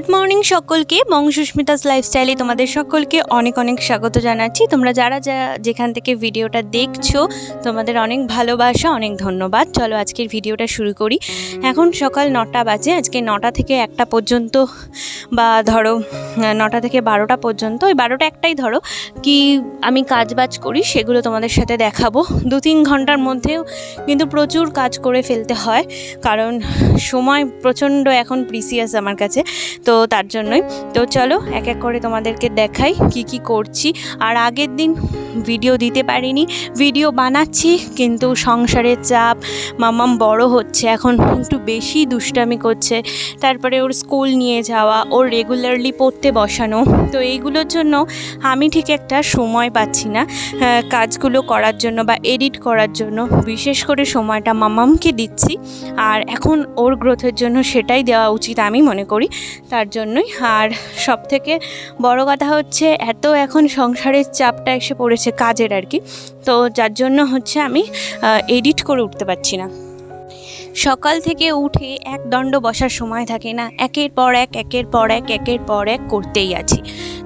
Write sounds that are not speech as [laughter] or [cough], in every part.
Good morning সকলকে, বং সুস্মিতাস লাইফস্টাইলে তোমাদের সকলকে অনেক অনেক স্বাগত জানাচ্ছি। তোমরা যারা যা যেখান থেকে ভিডিওটা দেখছ, তোমাদের অনেক ভালোবাসা, অনেক ধন্যবাদ। চলো আজকের ভিডিওটা শুরু করি। এখন সকাল নটা বাজে, আজকে নটা থেকে একটা পর্যন্ত বা ধরো নটা থেকে বারোটা পর্যন্ত, ওই বারোটা একটাই ধরো, কি আমি কাজ বাজ করি, সেগুলো তোমাদের সাথে দেখাবো। দু তিন ঘণ্টার মধ্যেও কিন্তু প্রচুর কাজ করে ফেলতে হয়, কারণ সময় প্রচণ্ড এখন প্রিসিয়াস আমার কাছে। তো তার জন্যই। তো চলো, এক এক করে তোমাদেরকে দেখাই কি কি করছি। আর আগের দিন ভিডিও দিতে পারিনি। ভিডিও বানাচ্ছি, কিন্তু সংসারের চাপ, মামাম বড় হচ্ছে, এখন একটু বেশি দুষ্টামি করছে। তারপরে ওর স্কুল নিয়ে যাওয়া, ওর রেগুলারলি পড়তে বসানো। তো এইগুলোর জন্য আমি ঠিক একটা সময় পাচ্ছি না কাজগুলো করার জন্য বা এডিট করার জন্য। বিশেষ করে সময়টা মামামকে দিচ্ছি। আর এখন ওর গ্রোথের জন্য সেটাই দেওয়া উচিত আমি মনে করি। তার জন্যই। আর সব থেকে বড় কথা হচ্ছে, এত এখন সংসারের চাপটা এসে পড়েছে কাজের আর কি। তো যার জন্য হচ্ছে আমি এডিট করে উঠতে পারছি না। সকাল থেকে উঠে এক দণ্ড বসার সময় থাকে না। একের পর এক, একের পর এক, একের পর এক করতেই আছি।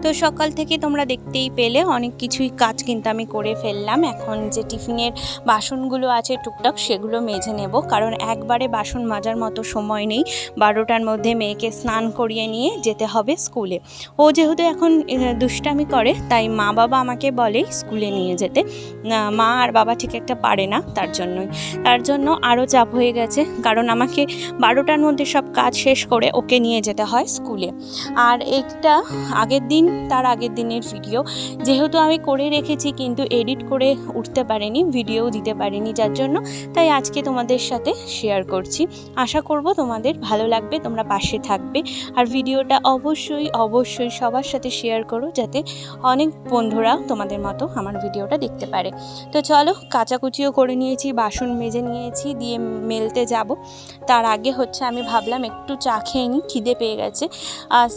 তো সকাল থেকে তোমরা দেখতেই পেলে, অনেক কিছুই কাজ কিন্তু আমি করে ফেললাম। এখন যে টিফিনের বাসনগুলো আছে টুকটাক, সেগুলো মেজে নেব। কারণ একবারে বাসন মাজার মতো সময় নেই। বারোটার মধ্যে মেয়েকে স্নান করিয়ে নিয়ে যেতে হবে স্কুলে। ও যেহেতু এখন দুষ্টামি করে, তাই মা বাবা আমাকে বলে স্কুলে নিয়ে যেতে। মা আর বাবা ঠিক একটা পারে না তার জন্যই। তার জন্য আরও চাপ হয়ে গেছে। কারণ আমাকে বারোটার মধ্যে সব কাজ শেষ করে ওকে নিয়ে যেতে হয় স্কুলে। আর একটা আগের দিন তার আগের দিনের ভিডিও যেহেতু আমি করে রেখেছি কিন্তু এডিট করে উঠতে পারিনি ভিডিও দিতে পারিনি যার জন্য। তাই আজকে তোমাদের সাথে শেয়ার করছি। আশা করব তোমাদের ভালো লাগবে, তোমরা পাশে থাকবে। আর ভিডিওটা অবশ্যই অবশ্যই সবার সাথে শেয়ার করো যাতে অনেক বন্ধুরা তোমাদের মতো আমার ভিডিওটা দেখতে পারে। তো চলো, কাচাকুচিও করে নিয়েছি, বাসন মেজে নিয়েছি, দিয়ে মেলতে যাব। তার আগে হচ্ছে আমি ভাবলাম একটু চা খেয়ে নিই খিদে পেয়ে গেছে।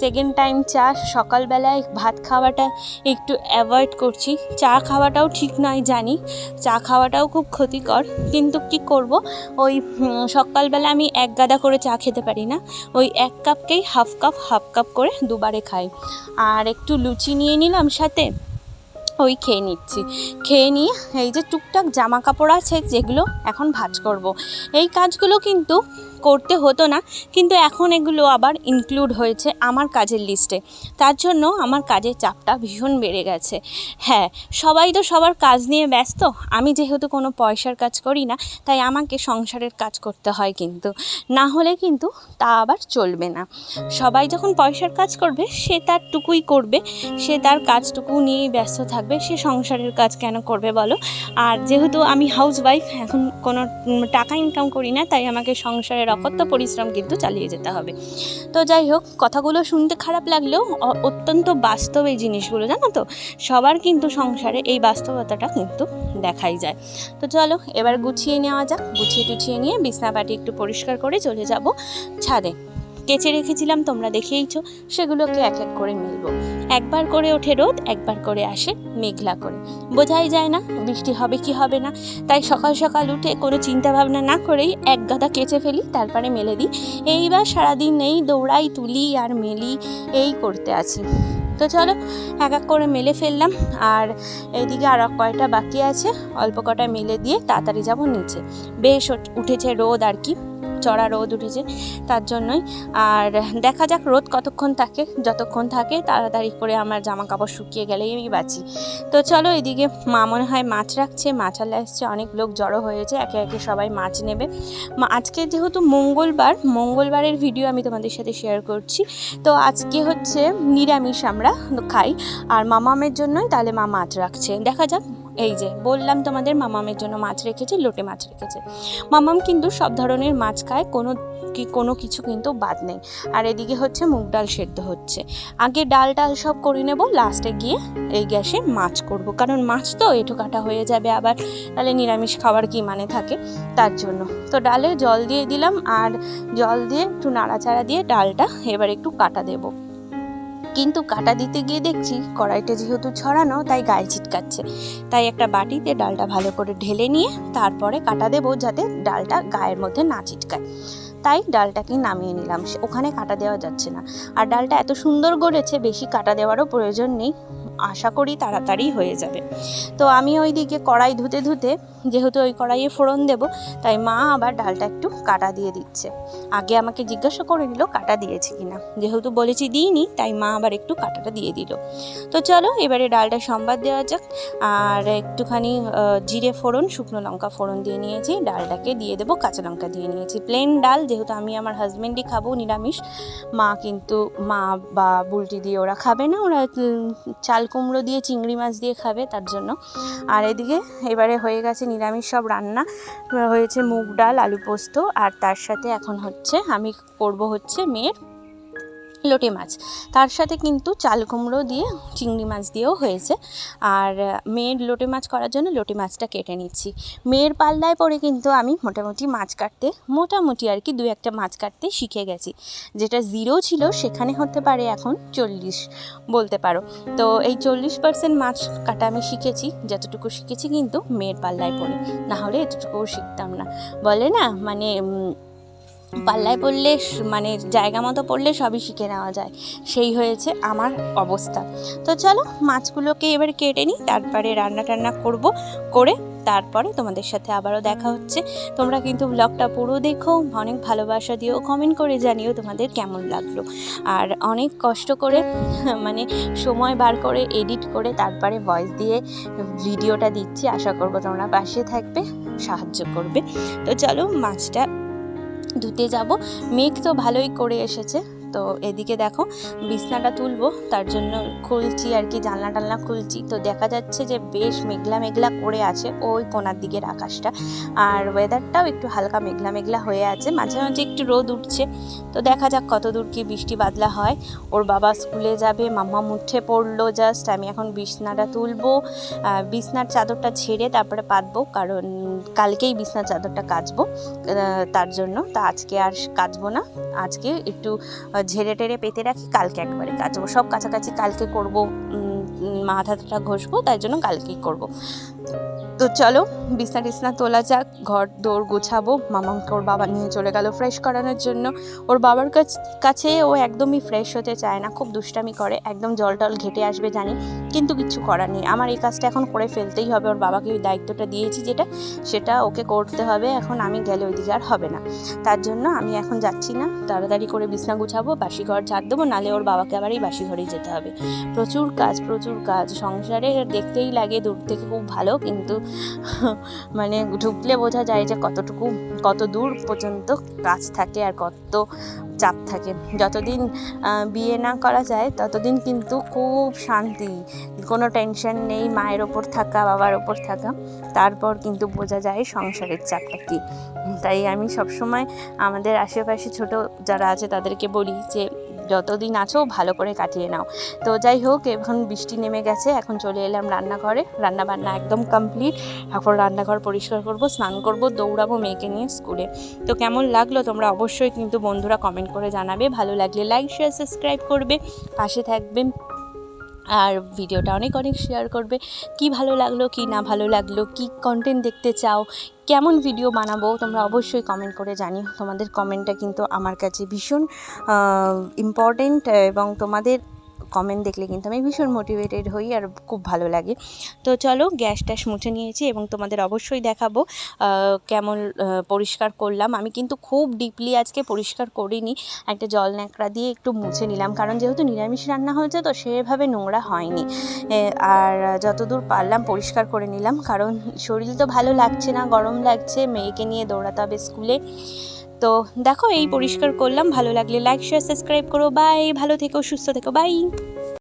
সেকেন্ড টাইম চা সকালবেলায় ভাত খাওয়াটা একটু অ্যাভয়েড করছি। চা খাওয়াটাও ঠিক নয় জানি। চা খাওয়াটাও খুব ক্ষতিকর। কিন্তু কি করব? ওই সকালবেলা আমি এক গাদা করে চা খেতে পারি না। ওই এক কাপকেই হাফ কাপ হাফ কাপ করে দুবারে খাই। আর একটু লুচি নিয়ে নিলাম সাথে, ওই খেয়ে নিচ্ছি। খেয়ে নিয়ে এই যে টুকটাক জামা কাপড় আছে, যেগুলো এখন ভাজ করব। এই কাজগুলো কিন্তু করতে হতো না, কিন্তু এখন এগুলো আবার ইনক্লুড হয়েছে আমার কাজের লিস্টে তার জন্য আমার কাজের চাপটা ভীষণ বেড়ে গেছে। হ্যাঁ সবাই তো সবার কাজ নিয়ে ব্যস্ত, আমি যেহেতু কোনো পয়সার কাজ করি না, তাই আমাকে সংসারের কাজ করতে হয় কিন্তু, না হলে কিন্তু তা আবার চলবে না। সবাই যখন পয়সার কাজ করবে, সে তার টুকুই করবে, সে তার কাজটুকু নিয়েই ব্যস্ত থাকবে, সে সংসারের কাজ কেন করবে বলো? আর যেহেতু আমি হাউস ওয়াইফ এখন কোনো টাকা ইনকাম করি না, তাই আমাকে সংসারের অকথ্য পরিশ্রম কিন্তু চালিয়ে যেতে হবে। তো যাই হোক, কথাগুলো শুনতে খারাপ লাগলেও অত্যন্ত বাস্তব এই জিনিসগুলো, জানো তো? সবার কিন্তু সংসারে এই বাস্তবতাটা কিন্তু দেখাই যায়। তো চলো, এবার গুছিয়ে নেওয়া যাক। গুছিয়ে টুছিয়ে নিয়ে বিছনাপাটি একটু পরিষ্কার করে চলে যাব ছাদে। কেচে রেখেছিলাম, তোমরা দেখেইছো, সেগুলোকে এক এক করে মিলবো। একবার করে ওঠে রোদ, একবার করে আসে মেঘলা করে। বোঝাই যায় না, বৃষ্টি হবে কি হবে না। তাই সকাল সকাল উঠে কোনো চিন্তা ভাবনা না করেই এক গাদা কেচে ফেলি, তারপরে মেলে দিই। এইবার সারাদিন এই দৌড়াই, তুলি আর মেলি, এই করতে আছি। তো চলো, এক এক করে মেলে ফেললাম। আর এইদিকে আর কয়টা বাকি আছে, অল্প কটা মেলে দিয়ে তাড়াতাড়ি যাব নিচে। বেশ উঠেছে রোদ আর কি। চড়া রোদ উঠেছে তার জন্যই। আর দেখা যাক রোদ কতক্ষণ থাকে, যতক্ষণ থাকে তাড়াতাড়ি করে আমার জামা কাপড় শুকিয়ে গেলেই আমি বাঁচি। তো চলো এদিকে মা মনে হয় মাছ রাখছে, মাছ আলা এসছে অনেক লোক জড়ো হয়েছে, একে একে সবাই মাছ নেবে। আজকে যেহেতু মঙ্গলবার, মঙ্গলবারের ভিডিও আমি তোমাদের সাথে শেয়ার করছি। তো আজকে হচ্ছে নিরামিষ আমরা খাই, আর মামামের জন্যই তাহলে মা মাছ রাখছে। দেখা যাক এই যে, বললাম তোমাদের মামামের জন্য মাছ রেখেছে, লোটে মাছ রেখেছে। মামাম কিন্তু সব ধরনের মাছ খায়, কোনো কি, কোনো কিছু কিন্তু বাদ নেই। আর এদিকে হচ্ছে মুগ ডাল সেদ্ধ হচ্ছে। আগে ডাল ডাল সব করে নেব, লাস্টে গিয়ে এই গ্যাসে মাছ করব। কারণ মাছ তো এঁটো কাটা হয়ে যাবে আবার, তাহলে নিরামিষ খাবার কি মানে থাকে? তার জন্য। তো ডালে জল দিয়ে দিলাম, আর জল দিয়ে একটু নাড়াচাড়া দিয়ে ডালটা এবার একটু কাটা দেবো। কিন্তু কাটা দিতে গিয়ে দেখছি কড়াইটা যেহেতু ছড়ানো, তাই গায়ে ছিটকাচ্ছে। তাই একটা বাটিতে ডালটা ভালো করে ঢেলে নিয়ে তারপরে কাটা দেবো যাতে ডালটা গায়ের মধ্যে না ছিটকায়। তাই ডালটাকে নামিয়ে নিলাম। ওখানে কাটা দেওয়া যাচ্ছে না। আর ডালটা এত সুন্দর গড়েছে, বেশি কাটা দেওয়ারও প্রয়োজন নেই। আশা করি তাড়াতাড়ি হয়ে যাবে। তো আমি ওইদিকে কড়াই ধুতে ধুতে, যেহেতু ওই কড়াইয়ে ফোড়ন দেব, তাই মা আবার ডালটা একটু কাটা দিয়ে দিচ্ছে। আগে আমাকে জিজ্ঞাসা করে নিল কাটা দিয়েছি কিনা। যেহেতু বলেছি দিইনি, তাই মা আবার একটু কাটাটা দিয়ে দিল। তো চলো, এবারে ডালটা সম্বাদ দেওয়া যাক। আর একটুখানি জিরে ফোড়ন, শুকনো লঙ্কা ফোড়ন দিয়ে নিয়েছি। ডালটাকে দিয়ে দেবো, কাঁচা লঙ্কা দিয়ে নিয়েছি। প্লেন ডাল, যেহেতু আমি আমার হাজব্যান্ডই খাব, নিরামিষ। মা কিন্তু মা বা বুলটি দিয়ে ওরা খাবে না, ওরা চাল কুমড়ো দিয়ে, চিংড়ি মাছ দিয়ে খাবে তার জন্য। আর এদিকে এবারে হয়ে গেছে নিরামিষ সব রান্না। হয়েছে মুগ ডাল, আলু পোস্ত, আর তার সাথে এখন হচ্ছে আমি করব হচ্ছে মেয়ের লোটে মাছ। তার সাথে কিন্তু চাল কুমড়ো দিয়ে, চিংড়ি মাছ দিয়েও হয়েছে। আর মেয়ের লোটে মাছ করার জন্য লোটে মাছটা কেটে নিচ্ছি। মেয়ের পাল্লায় পরে কিন্তু আমি মোটামুটি মাছ কাটতে, মোটামুটি আর কি দু একটা মাছ কাটতে শিখে গেছি। যেটা জিরো ছিল, সেখানে হতে পারে এখন চল্লিশ বলতে পারো। তো এই চল্লিশ পার্সেন্ট মাছ কাটা আমি শিখেছি, যতটুকু শিখেছি কিন্তু মেয়ের পাল্লায় পড়ে। না হলে এতটুকুও শিখতাম না। বলে না মানে পাল্লায় পড়লে মানে জায়গা মতো পড়লে সবই শিখে নেওয়া যায়। সেই হয়েছে আমার অবস্থা। তো চলো মাছগুলোকে এবার কেটে নিই, তারপরে রান্না টান্না করব, করে তারপরে তোমাদের সাথে আবারও দেখা হচ্ছে। তোমরা কিন্তু ব্লগটা পুরো দেখো, অনেক ভালোবাসা দিও কমেন্ট করে জানিও তোমাদের কেমন লাগল। আর অনেক কষ্ট করে মানে সময় বার করে এডিট করে তারপরে ভয়েস দিয়ে ভিডিওটা দিচ্ছি। আশা করব তোমরা পাশে থাকবে, সাহায্য করবে। তো চলো মাছটা ধুতে যাব। মেঘ তো ভালোই করে এসেছে। তো এদিকে দেখো বিছনাটা তুলবো, তার জন্য খুলছি আর কি, জানলা টালনা খুলছি। তো দেখা যাচ্ছে যে বেশ মেঘলা মেঘলা করে আছে ওই কোনার দিকের আকাশটা। আর ওয়েদারটাও একটু হালকা মেঘলা মেঘলা হয়ে আছে, মাঝে মাঝে একটু রোদ উঠছে। তো দেখা যাক কত দূর কি বৃষ্টি বাদলা হয়। ওর বাবা স্কুলে যাবে, মাম্মা মুঠে পড়ল জাস্ট আমি এখন বিছনাটা তুলবো। বিছনার চাদরটা ছেড়ে তারপরে পাতবো, কারণ কালকেই বিছনার চাদরটা কাচবো। তার জন্য, তা আজকে আর কাচবো না। আজকে একটু ঝেড়ে টেড়ে পেতে রাখি, কালকে একবারে কাচবো সব কাছাকাছি কালকে করব মাথা ঘষবো, তাই জন্য কালকেই করব। তো চলো, বিছনা টিসনা তোলা যাক, ঘর দৌড় গোছাবো, মামাকে ওর বাবা নিয়ে চলে গেল ফ্রেশ করানোর জন্য। ওর বাবার কাছে ও একদমই ফ্রেশ হতে চায় না, খুব দুষ্টামি করে, একদম জল টল ঘেটে আসবে জানি। কিন্তু কিছু করার নেই। আমার এই কাজটা এখন করে ফেলতেই হবে। ওর বাবাকে ওই দায়িত্বটা দিয়েছি যেটা, সেটা ওকে করতে হবে। এখন আমি গেলে ওইদিকে আর হবে না। তার জন্য আমি এখন যাচ্ছি না। তাড়াতাড়ি করে বিছনা গুছাবো বাসি ঘর ঝাড় দেবো, নালে ওর বাবাকে আবার এই বাসি ঘরেই যেতে হবে। প্রচুর কাজ প্রচুর কাজ। সংসারে দেখতেই লাগে দূর থেকে খুব ভালো, কিন্তু [laughs] মানে ঢুকলে বোঝা যায় যে কতটুকু, কত দূর পর্যন্ত কাজ থাকে আর কত চাপ থাকে। যতদিন বিয়ে না করা যায়, ততদিন কিন্তু খুব শান্তি, কোনো টেনশন নেই মায়ের ওপর থাকা, বাবার ওপর থাকা। তারপর কিন্তু বোঝা যায় সংসারের চাপটা কী। তাই আমি সবসময় আমাদের আশেপাশে ছোট যারা আছে তাদেরকে বলি যে যতদিন আছো, ভালো করে কাটিয়ে নাও। তো যাই হোক, এখন বৃষ্টি নেমে গেছে, এখন চলে এলাম রান্নাঘরে। রান্না বান্না একদম কমপ্লিট এখন রান্নাঘর পরিষ্কার করব, স্নান করব, দৌড়াবো মেয়েকে নিয়ে স্কুলে। তো কেমন লাগল তোমরা অবশ্যই কিন্তু বন্ধুরা কমেন্ট করে জানাবে। ভালো লাগলে লাইক শেয়ার সাবস্ক্রাইব করবে। পাশে থাকবে আর ভিডিওটা অনেক অনেক শেয়ার করবে। কি ভালো লাগল, কি না ভালো লাগল, কি কন্টেন্ট দেখতে চাও, কেমন ভিডিও বানাবো, তোমরা অবশ্যই কমেন্ট করে জানিও। তোমাদের কমেন্টটা কিন্তু আমার কাছে ভীষণ ইম্পর্টেন্ট এবং তোমাদের কমেন্ট দেখলে কিন্তু আমি ভীষণ মোটিভেটেড হই আর খুব ভালো লাগে। তো চলো গ্যাস ট্যাস মুছে নিয়েছি এবং তোমাদের অবশ্যই দেখাবো কেমন পরিষ্কার করলাম। আমি কিন্তু খুব ডিপলি আজকে পরিষ্কার করিনি। একটা জল ন্যাকড়া দিয়ে একটু মুছে নিলাম। কারণ যেহেতু নিরামিষ রান্না হয়েছে তো সেভাবে নোংরা হয়নি। আর যতদূর পারলাম পরিষ্কার করে নিলাম। কারণ শরীর তো ভালো লাগছে না, গরম লাগছে। মেয়েকে নিয়ে দৌড়াতে হবে স্কুলে। তো দেখো, এই পরিষ্কার করলাম। ভালো লাগলে লাইক শেয়ার সাবস্ক্রাইব করো। বাই ভালো থেকো, সুস্থ থেকো। বাই